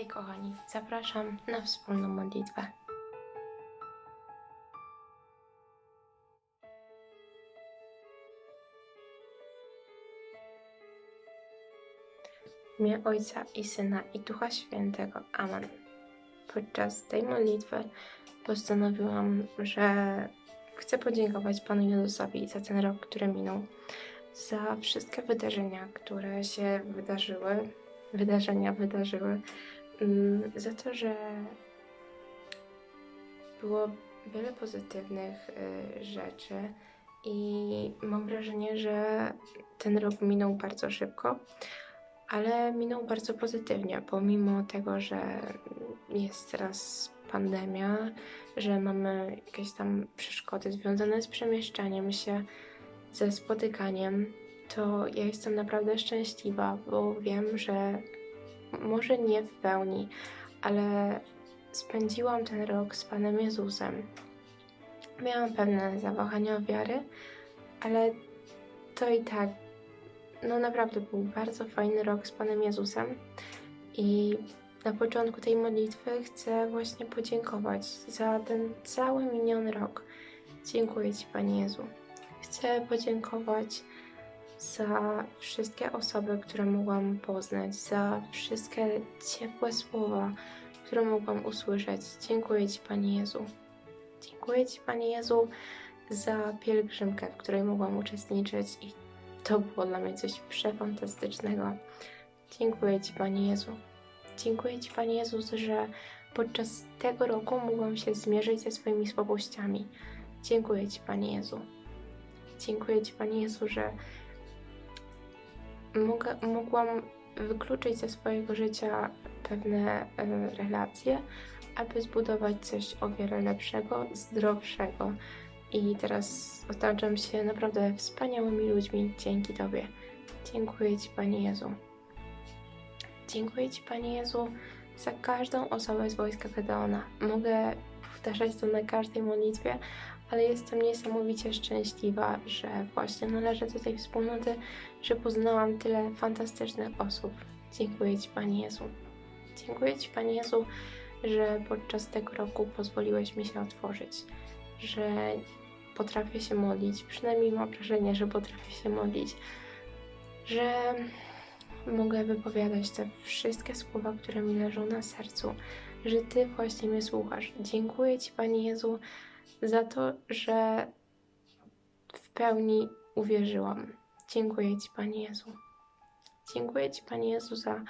Hej kochani, zapraszam na wspólną modlitwę. W Ojca i Syna i Ducha Świętego. Amen. Podczas tej modlitwy postanowiłam, że chcę podziękować Panu Jezusowi za ten rok, który minął, za wszystkie wydarzenia, które się wydarzyły, wydarzenia wydarzyły, za to, że było wiele pozytywnych y, rzeczy i mam wrażenie, że ten rok minął bardzo szybko, ale minął bardzo pozytywnie, pomimo tego, że jest teraz pandemia, że mamy jakieś tam przeszkody związane z przemieszczaniem się, ze spotykaniem, to ja jestem naprawdę szczęśliwa, bo wiem, że może nie w pełni, ale spędziłam ten rok z Panem Jezusem. Miałam pewne zawahania wiary, ale to i tak, no naprawdę był bardzo fajny rok z Panem Jezusem i na początku tej modlitwy chcę właśnie podziękować za ten cały miniony rok. Dziękuję Ci, Panie Jezu. Chcę podziękować za wszystkie osoby, które mogłam poznać, za wszystkie ciepłe słowa, które mogłam usłyszeć. Dziękuję Ci, Panie Jezu. Dziękuję Ci, Panie Jezu, za pielgrzymkę, w której mogłam uczestniczyć i to było dla mnie coś przefantastycznego. Dziękuję Ci, Panie Jezu. Dziękuję Ci, Panie Jezus, że podczas tego roku mogłam się zmierzyć ze swoimi słabościami. Dziękuję Ci, Panie Jezu. Dziękuję Ci, Panie Jezu, że mogę, mogłam wykluczyć ze swojego życia pewne e, relacje, aby zbudować coś o wiele lepszego, zdrowszego. I teraz otaczam się naprawdę wspaniałymi ludźmi dzięki Tobie. Dziękuję Ci, Panie Jezu. Dziękuję Ci, Panie Jezu, za każdą osobę z wojska Gedeona. Mogę powtarzać to na każdej modlitwie, ale jestem niesamowicie szczęśliwa, że właśnie należę do tej wspólnoty, że poznałam tyle fantastycznych osób. Dziękuję Ci, Panie Jezu. Dziękuję Ci, Panie Jezu, że podczas tego roku pozwoliłeś mi się otworzyć, że potrafię się modlić, przynajmniej mam wrażenie, że potrafię się modlić, że mogę wypowiadać te wszystkie słowa, które mi leżą na sercu, że Ty właśnie mnie słuchasz. Dziękuję Ci, Panie Jezu, za to, że w pełni uwierzyłam. Dziękuję Ci, Panie Jezu. Dziękuję Ci, Panie Jezu, za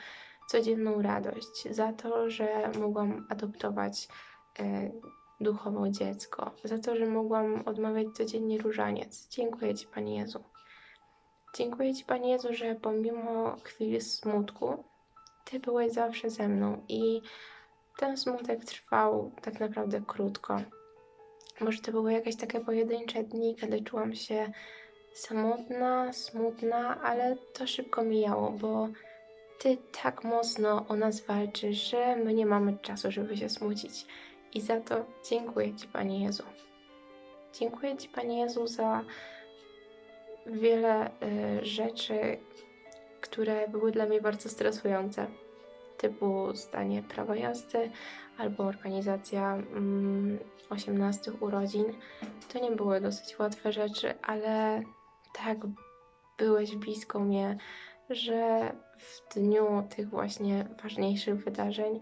codzienną radość, za to, że mogłam adoptować e, duchowo dziecko, za to, że mogłam odmawiać codziennie różaniec. Dziękuję Ci, Panie Jezu. Dziękuję Ci, Panie Jezu, że pomimo chwili smutku, Ty byłeś zawsze ze mną i ten smutek trwał tak naprawdę krótko. Może to były jakieś takie pojedyncze dni, kiedy czułam się samotna, smutna, ale to szybko mijało, bo Ty tak mocno o nas walczysz, że my nie mamy czasu, żeby się smucić. I za to dziękuję Ci, Panie Jezu. Dziękuję Ci, Panie Jezu, za wiele y, rzeczy, które były dla mnie bardzo stresujące, typu zdanie prawa jazdy albo organizacja mm, 18 urodzin. To nie były dosyć łatwe rzeczy, ale tak byłeś blisko mnie, że w dniu tych właśnie ważniejszych wydarzeń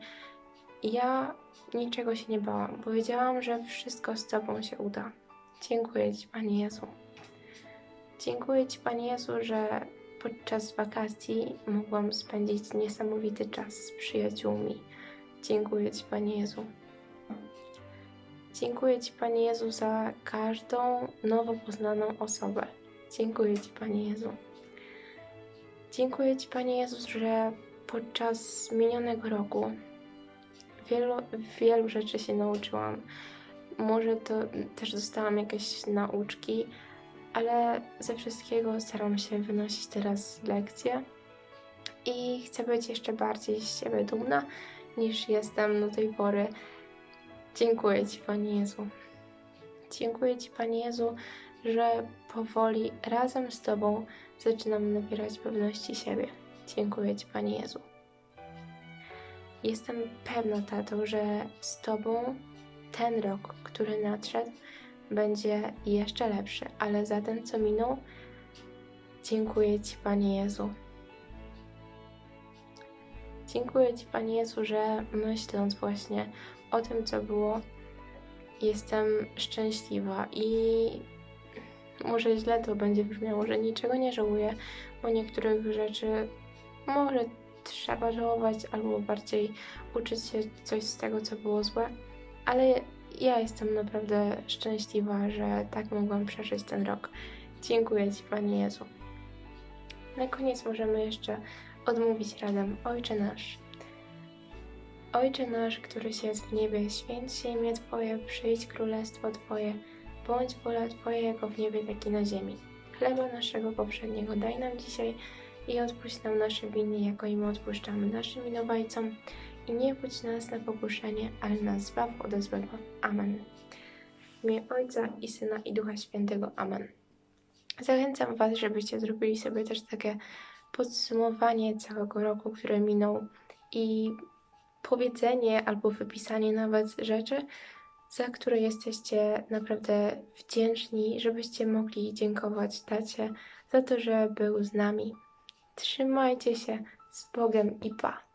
ja niczego się nie bałam. Powiedziałam, że wszystko z Tobą się uda. Dziękuję Ci, Panie Jezu. Dziękuję Ci, Panie Jezu, że podczas wakacji mogłam spędzić niesamowity czas z przyjaciółmi. Dziękuję Ci, Panie Jezu. Dziękuję Ci, Panie Jezu, za każdą nowo poznaną osobę. Dziękuję Ci, Panie Jezu. Dziękuję Ci, Panie Jezus, że podczas minionego roku wielu, wielu rzeczy się nauczyłam. Może to też dostałam jakieś nauczki, ale ze wszystkiego staram się wynosić teraz lekcje i chcę być jeszcze bardziej z siebie dumna niż jestem do tej pory. Dziękuję Ci, Panie Jezu. Dziękuję Ci, Panie Jezu, że powoli razem z Tobą zaczynam nabierać pewności siebie. Dziękuję Ci, Panie Jezu. Jestem pewna, tato, że z Tobą ten rok, który nadszedł, będzie jeszcze lepszy, ale za ten, co minął, dziękuję Ci, Panie Jezu. Dziękuję Ci, Panie Jezu, że myśląc właśnie o tym, co było, jestem szczęśliwa i może źle to będzie brzmiało, że niczego nie żałuję, bo niektórych rzeczy może trzeba żałować, albo bardziej uczyć się coś z tego, co było złe, ale ja jestem naprawdę szczęśliwa, że tak mogłam przeżyć ten rok. Dziękuję Ci, Panie Jezu. Na koniec możemy jeszcze odmówić razem Ojcze nasz. Ojcze nasz, któryś jest w niebie, święć się imię Twoje, przyjdź królestwo Twoje, bądź wola Twoja jako w niebie, tak i na ziemi. Chleba naszego poprzedniego daj nam dzisiaj i odpuść nam nasze winy, jako i my odpuszczamy naszym winowajcom. I nie budź nas na pokuszenie, ale nas zbaw ode złego. Amen. W imię Ojca i Syna i Ducha Świętego. Amen. Zachęcam Was, żebyście zrobili sobie też takie podsumowanie całego roku, który minął i powiedzenie albo wypisanie nawet rzeczy, za które jesteście naprawdę wdzięczni, żebyście mogli dziękować Tacie za to, że był z nami. Trzymajcie się z Bogiem i pa!